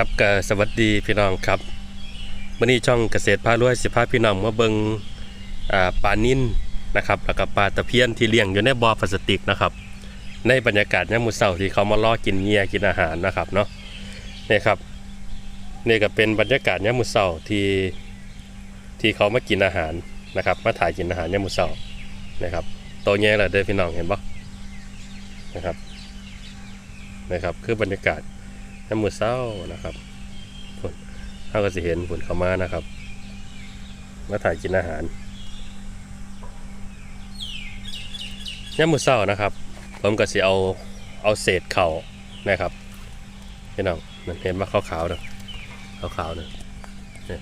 ครับก็สวัสดีพี่น้องครับวันนี้ช่องเกษตรพารวยสิพาพี่น้องมาเบิงอ่าปลานิ่นนะครับแล้วก็ปลาตะเพียนที่เลี้ยงอยู่ในบ่อพลาสติกนะครับ ในบรรยากาศยามมื้อเช้าที่เขามาล่อกินเหยี่ยกินอาหารนะครับเนาะนี่ครับนี่ก็เป็นบรรยากาศยามมื้อเช้าที่ที่เขามากินอาหารนะครับมาถ่ายกินอาหารยามมื้อเช้านะครับโตแย่แล้วเด้พี่น้องเห็นปะนะครับนะครับคือบรรยากาศ น้ำมือเศร้านะครับฝนเขาก็จะเห็นฝนเข้ามานะครับ มาถ่ายกินอาหารย่ามมือเศร้านะครับ ผมก็สิเอาเอาเศษเข่านะครับพี่น้องเห็นว่าขาวๆนะขาวๆนะเนี่ย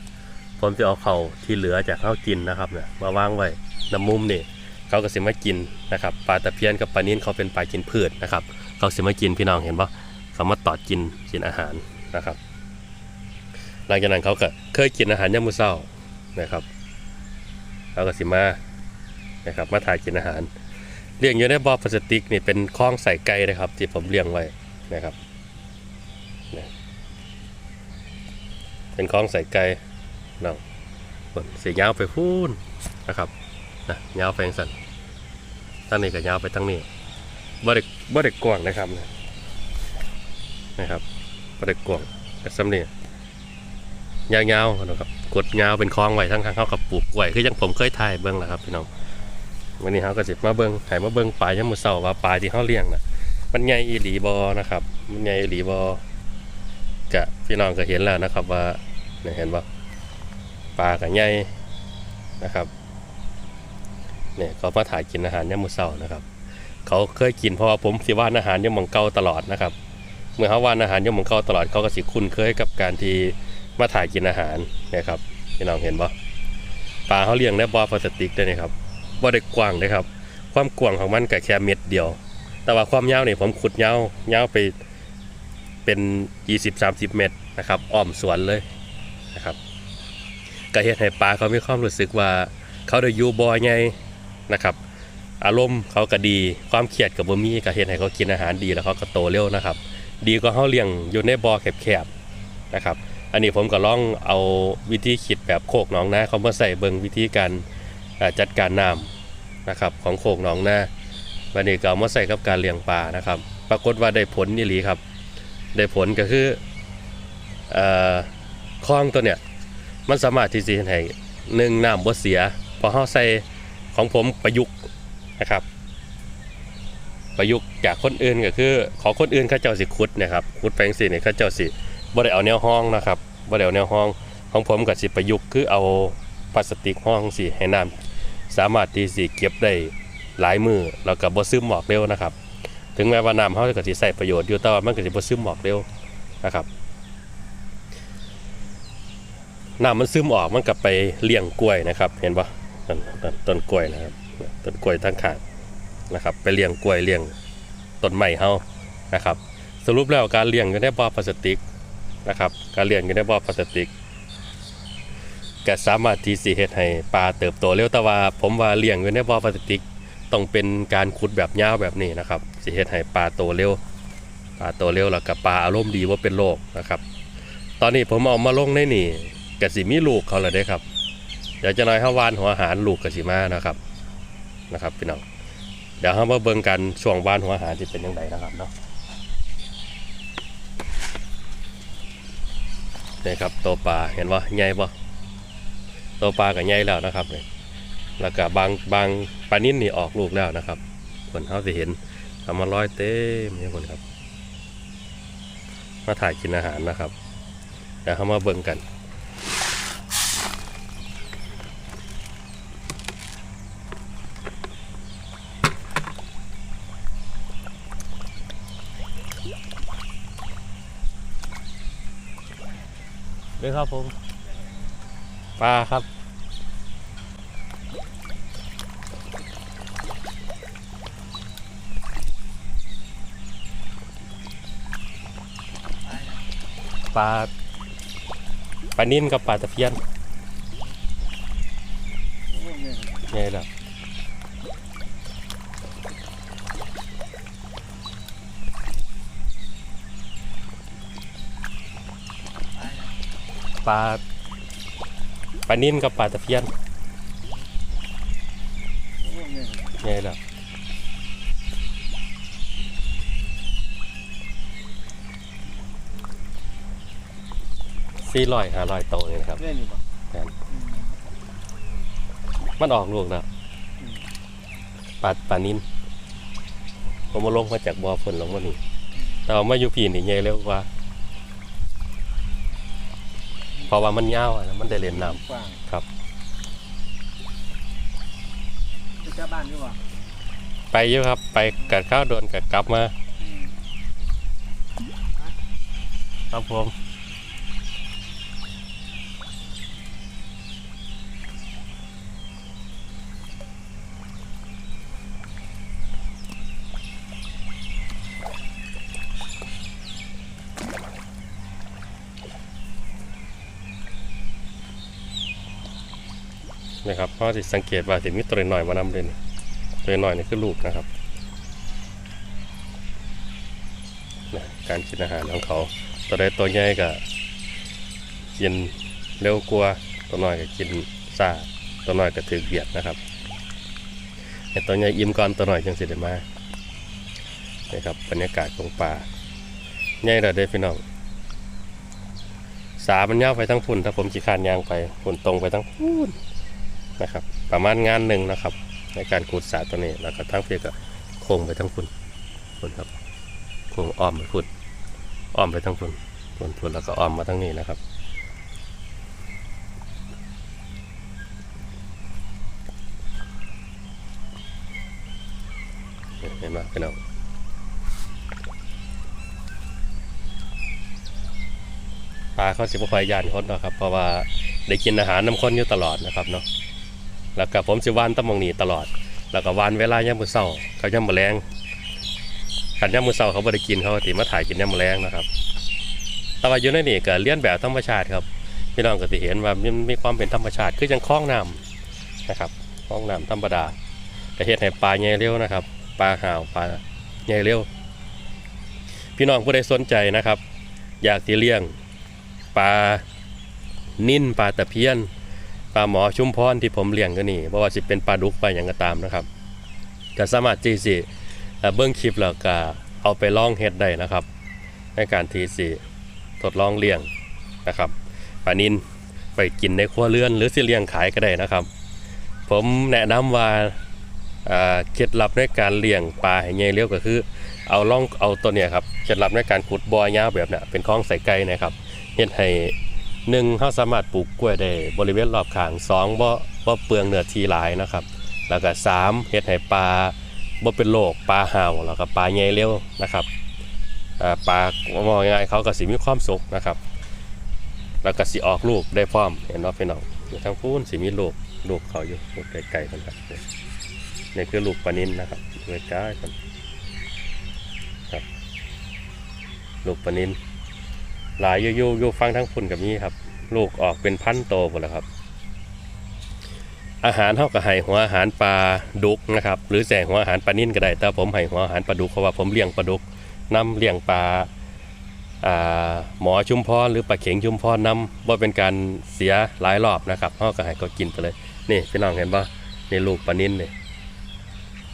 ผมจะเอาเข่าที่เหลือจากข้าวกินนะครับเนี่ยมาวางไว้น้ำมุมนี่เขาก็สิมากินนะครับปลาตะเพียนกับปลานิ้นเขาเป็นปลากินพืชนะครับ เขาสิมากินพี่น้องเห็นปะ เขามาตอดกินกินอาหารนะครับ หลังจากนั้นเขาก็เคยกินอาหารยามมื้อเช้านะครับเขาก็สิมานะครับ มาถ่ายกินอาหารเลี้ยงอยู่ในบ่อพลาสติกนี่เป็นคล้องใส่ไก่นะครับ ที่ผมเลี้ยงไว้นะครับเป็นคล้องใส่ไก่น้องบนสียาวไปพูนนะครับนะยาวไปทางสันทั้งนี้ก็ยาวไปทั้งนี้บ่ได้บ่ได้กว้างนะครับนะ นะครับประเด็กกวงแต่ซ้ำเนี่ยยาวๆนะครับกดยาวเป็นคลองไว้ทั้งทางเขากับปลูกไว้คือยังผมเคยถ่ายเบิ้งแหละครับพี่น้องวันนี้เขาก็สิมาเบิ้งใหายมาเบิ้งปลายังมือเสาว่าปลายที่เขาเลี้ยงนะมันใหญ่อีหลีบอนะครับ มันใหญ่อีหลีบอกะพี่น้องก็เห็นแล้วนะครับว่าเนี่ยเห็นบ่าปลากับใหญ่นะครับเนี่ยเขามาถ่ายกินอาหารยามมือเสานะครับ เขาเคยกินเพราะว่าผมสิว่านอาหารยามหมองเก่าตลอดนะครับ เมื่อเขาวานอาหารย่อมของเขาตลอดเขาก็สิคุ้นเคยกับการที่มาถ่ายกินอาหารนะครับพี่น้องเห็นปะปลาเขาเลี้ยงในบ่อพลาสติกด้วยนะครับบ่ได้กว้างเลยครับ ความกว้างของมันก็แค่เม็ดเดียว แต่ว่าความยาวนี่ผมขุดยาวยาวไปเป็น 20-30 เมตรนะครับอ้อมสวนเลยนะครับก็เฮ็ดให้ปลาเขามีความรู้สึกว่าเขาได้อยู่บ่อใหญ่นะครับอารมณ์เขาก็ดีความเครียดกับบ่มีก็เฮ็ดให้เขากินอาหารดีแล้วเขาก็โตเร็วนะครับ ดีกว่าเขาเลี้ยงอยู่ในบ่อแคบๆนะครับ อันนี้ผมก็ลองเอาวิธีคิดแบบโคกหนองนาเขามาใส่เบิงวิธีการจัดการน้ำนะครับของโคกหนองนาวันนี้ก็เอามาใส่กับการเลี้ยงปลานะครับ ปรากฏว่าได้ผลนี่หลีครับ ได้ผลก็คืออคลองตัวเนี้ยมันสามารถที่จะให้หนึ่งน้ำบ่เสีย พอเขาใส่ของผมประยุกต์นะครับ ประยุกต์จากคนอื่นก็คือ ขอคนอื่นเขาเจ้าสิขุดนะครับขุดแปลงสิเนี่ยเขาเจ้าสิบ่ได้เอาแนวห้องนะครับบ่ได้เอาแนวห้องของผมก็สิประยุกต์คือเอาพลาสติกห้องสิให้น้ำสามารถที่สิเก็บได้หลายมือแล้วก็บ่ซึมหมอกเร็วนะครับ ถึงแม้ว่าน้ำเขาก็สิใส่ประโยชน์อยู่แต่ว่ามันก็สิบ่ซึมหมอกเร็วนะครับน้ำมันซึมออกมันก็ไปเลี้ยงกล้วยนะครับ เห็นปะต้นต้นกล้วยนะครับต้นกล้วยทั้งขาง นะครับไปเลี้ยงกล้วยเลี้ยงต้นไม้เฮานะครับสรุปแล้วการเลี้ยงอยู่ในบ่อพลาสติกนะครับการเลี้ยงอยู่ในบ่อพลาสติกก็สามารถที่สิเฮ็ดให้ปลาเติบโตเร็วแต่ว่าผมว่าเลี้ยงอยู่ในบ่อพลาสติกต้องเป็นการขุดแบบยาวแบบนี้นะครับสิเฮ็ดให้ปลาโตเร็วปลาโตเร็วแล้วก็ปลาอารมณ์ดีว่าเป็นโรคนะครับ ตอนนี้ผมเอามาลงในนี่ก็สิมีลูกเขาแล้วเด้ครับเดี๋ยวจะน้อยเฮาวานหัวอาหารลูกก็สิมานะครับนะครับพี่น้อง เดี๋ยวเรามาเบิ่งกันช่วงบ้านหัวอาหารจะเป็นยังไงนะครับเนาะนี่ครับตัวปลาเห็นว่าใหญ่ปะตัวปลากับใหญ่แล้วนะครับเนี่ยแล้วก็บางบางปลานิ่นนี่ออกลูกแล้วนะครับคนเขาจะเห็นทำมาร้อยเต็มเนี่ยคนครับ มาถ่ายกินอาหารนะครับเดี๋ยวเขามาเบิ่งกัน เลยครับผม ปลาครับ ปลา ปลานิ่นกับปลาตะเพียนไงล่ะ ปลาปลานิ่นกับปลาตะเพียนโอ้เนี่ยไงล่ะสี่ร้อยห้าร้อยโตเลยนะครับเล่นอยู่ปะครับอืมมันออกลูกแล้วอืมปลาปลานิ่นผมมาลงมาจากบ่อฝนลงมานี่แต่ว่ามาอยู่ปีนี่ใหญ่เร็วกว่า เพราะว่ามันยาวอะนะมันได้เล่นน้กว้างำครับไปเจ้าบ้านดีกว่าไปเยอะครับไปกัดข้าวโดนกัดกลับมาอืมครับผม นะครับเพราะที่สังเกตว่าสิมีตัวหน่อยมานำเลยนตัวหน่อยนี่คือลูกนะครับนะการกินอาหารของเขา ตัวใดตัวใหญ่ก็กินเร็วกว่าตัวน้อยก็กินซาตัวน้อยก็ถือเบียดนะครับไอ้ตัวใหญ่อิ่มก่อนตัวน้อยจังสิได้มานะครับบรรยากาศของป่าใหญ่ระเด้พี่น้องสามันยาวไปทั้งพุ่นถ้าผมจีคานยางไปพุ่นตรงไปทั้งพุ่น นะครับ ประมาณงานหนึ่งนะครับ ในการขุดสาตัวนี้แล้วก็ทั้งเพียก็โค้งไปทั้งพุ่นพุ่นครับโค้งอ้อมไปพุ่นอ้อมไปทั้งพุ่นพุ่นพุ่นแล้วก็อ้อมมาทั้งนี้นะครับเห็นไหมพี่น้องปลาเขาสิบคอยยานคนเนาะครับ เพราะว่าได้กินอาหารน้ำข้นอยู่ตลอดนะครับเนาะ แล้วก็ผมสิวานตะมองนีตลอด แล้วก็วานเวลาย่ามมือเศร้าเขาย่ามมือแรงขันย่ามมือเศร้าเขาบ่ได้กินเขาติมาถ่ายกินย่ามมือแรงนะครับ แต่ว่าอยู่ในนี่ก็เลี้ยนแบบธรรมชาติครับพี่น้องก็สิเห็นว่ามันมีความเป็นธรรมชาติคือจังคล้องน้ำนะครับคล้องน้ำธรรมดาก็เฮ็ดให้ปลาใหญ่เร็วนะครับ ปลาห่าวปลาใหญ่เร็ว พี่น้องผู้ใดสนใจนะครับ อยากที่เลี้ยงปลานิ่นปลาตะเพียน ปลาหมอชุมพรที่ผมเลี้ยงก็นี่เพราะว่าสิเป็นปลาดุกปลาอย่างก็ตามนะครับก็สามารถที่สิเอ่อเบิ้องคลิปแล้วก็เอาไปลองเฮ็ดได้นะครับ ในการที่สิทดลองเลี้ยงนะครับปลานินไปกินในครัวเรือน หรือสิเลี้ยงขายก็ได้นะครับ ผมแนะนำว่าอ่าเคล็ดลับในการเลี้ยงปลาให้ใหญ่เร็วก็คือ เอาล่องเอาตัวเนี้ยครับเคล็ดลับในการขุดบ่อยาแบบเนี้ยเป็นคล้องใส่ไก่นะครับเฮ็ดให้ หนึ่งเขาสามารถปลูกกล้วยได้บริเวณรอบข้างสองบ่บ่เปลืองเนื้อที่หลายนะครับ แล้วก็สามเฮ็ดให้ปลาบ่เป็นโรคปลาห่าวแล้วก็ปลาใหญ่เร็วนะครับอ่าปลามองง่ายเขาก็สิมีความสุขนะครับ แล้วก็สิออกลูกได้พร้อมเห็นว่าพี่น้องอยู่ทางพูนสิมีลูกลูกเขาอยู่ลูกไก่ๆกันครับนี่คือลูกปลานินนะครับไว้ใกล้กันลูกปลานิน หลายยูยู่อยู่ฟังทั้งพุ่นกับนี้ครับลูกออกเป็นพันโตหมดแล้วครับ อาหารเท่ากับไห่หัวอาหารปลาดุกนะครับ หรือแสงหัวอาหารปลานิ่นก็ได้ แต่ผมไห่หัวอาหารปลาดุกเพราะว่าผมเลี้ยงปลาดุกน้ำเลี้ยงปลาหมอชุมพรหรือปลาเข็งชุมพรน้ำว่าเป็นการเสียหลายรอบนะครับเท่ากับไห่ก็กินไปเลยนี่พี่น้องเห็นปะนี่ลูกปลานิ่นเนี่ย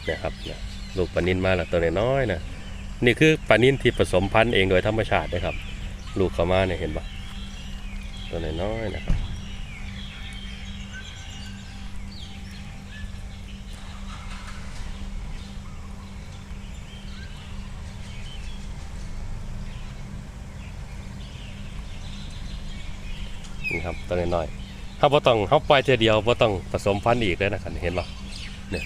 นะครับลูกปลานิ่นมาแล้วตัวน้อยๆนะนี่คือปลานิ่นที่ผสมพันธุ์เองโดยธรรมชาตินะครับ ลูกเขามาเนี่ยเห็นปะตัวน้อยๆนะครับนี่ครับตัวน้อยๆเขาบ่ต้องเขาปล่อยเทเดียวบ่ต้องผสมพันธุ์อีกเลยนะครับเห็นปะเนี่ย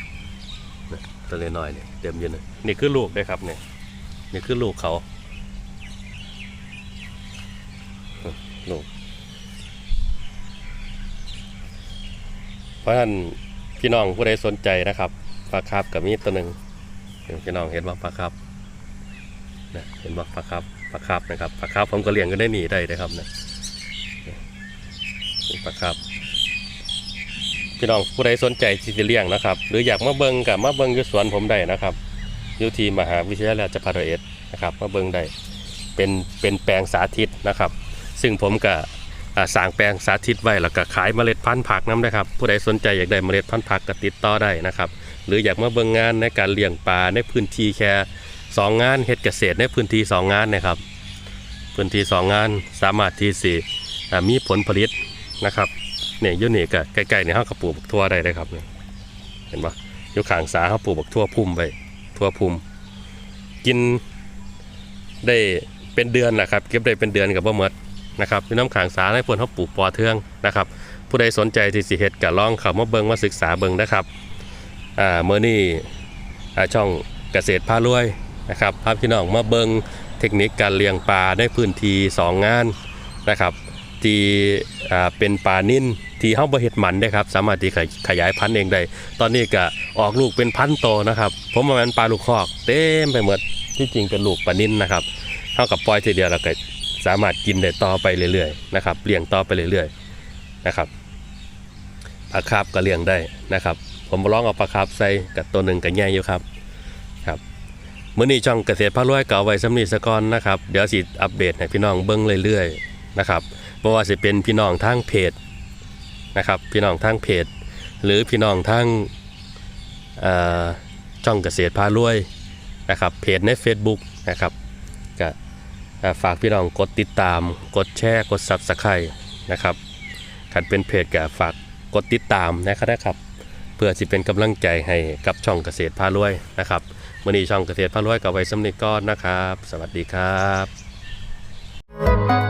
เนี่ยตัวน้อยๆเนี่ยเต็มอยู่เลยนี่คือลูกเลยครับเนี่ยนี่คือลูกเขา ลูกเพราะฉะนั้นพี่น้องผู้ใดสนใจนะครับปลาคาบกับมีตัวหนึ่งพี่น้องเห็นว่าปลาคาบนะเห็นว่าปลาคาบปลาคาบนะครับปลาคาบผมก็เลี้ยงก็ได้หนีได้นะครับนะปลาคาบพี่น้องผู้ใดสนใจที่จะเลี้ยงนะครับ หรืออยากมาเบิ้งกับมาเบิ้งยู่สวนผมได้นะครับยู่ที่มหาวิทยาลัยราชภัฏร้อยเอ็ดนะครับมาเบิ่งได้เป็นเป็นแปลงสาธิตนะครับ ซึ่งผมก็สร้างแปลงสาธิตไว้แล้วก็ขายเมล็ดพันธุ์ผักน้ำนะครับ ผู้ใดสนใจอยากได้เมล็ดพันธุ์ผักก็ติดต่อได้นะครับ หรืออยากมาเบิ่งงานในการเลี้ยงปลาในพื้นที่แค่สองงานเฮ็ดเกษตรในพื้นที่สองงานนะครับ พื้นที่สองงานสามารถที่สิอ่มีผลผลิตนะครับเนี่ยอยูนี่ก็ใกล้ๆเนี่ยเฮาก็ปลูกบักทั่วได้เลยครับเนี่ยเห็นปะยู่ข้างสาเฮาปลูกบักทั่วพุ่มไว้ทั่วพุ่มกินได้เป็นเดือนแหละครับ เก็บได้เป็นเดือนกับบ่หมด นะครับอยู่น้ำขางสาในเพิ่นเฮาปลูกปอเทืองนะครับ ผู้ใดสนใจที่สิเฮ็ดก็ลองเข้ามาเบิงมาศึกษาเบิงนะครับอ่าเมื่อนี่ช่องเกษตรพารวยนะครับพาพี่น้องมาเบิงเทคนิคการเลี้ยงปลาในพื้นที่สองงานนะครับที่อ่าเป็นปลานิ่นที่เฮาบ่เฮ็ดหมันได้ครับ สามารถที่ขยขยายพันธุ์เองได้ ตอนนี้ก็ออกลูกเป็นพันโตนะครับ ผมว่ามันปลาลูกคอก เต็มไปหมด ที่จริงเป็นลูกปลานิ่นนะครับเท่ากับปล่อยทีเดียวแล้วก็ สามารถกินได้ต่อไปเรื่อยๆนะครับเลี้ยงต่อไปเรื่อยๆนะครับปลาคาร์ฟก็เลี้ยงได้นะครับ ผมลองเอาปลาคาร์ฟใส่กับตัวหนึ่งกับแง่อยู่ครับครับมื้อนี้ช่องเกษตรพารวยเก่าไว้สำนีสะกอนนะครับเดี๋ยวสิอัปเดตให้พี่น้องเบิ่งเรื่อยๆนะครับบ่ว่าสิเป็นพี่น้องทางเพจนะครับพี่น้องทางเพจ หรือพี่น้องทางอ่อช่องเกษตรพารวยนะครับเพจใน Facebook นะครับ ฝากพี่น้องกดติดตาม กดแชร์ กดซับสไครต์นะครับขันเป็นเพจก็ฝากกดติดตามนะครับเพื่อสิเป็นกำลังใจให้กับช่องเกษตรพารวยนะครับวันนี้ช่องเกษตรพารวยกับไว้สำนึกก้อนนะครับ สวัสดีครับ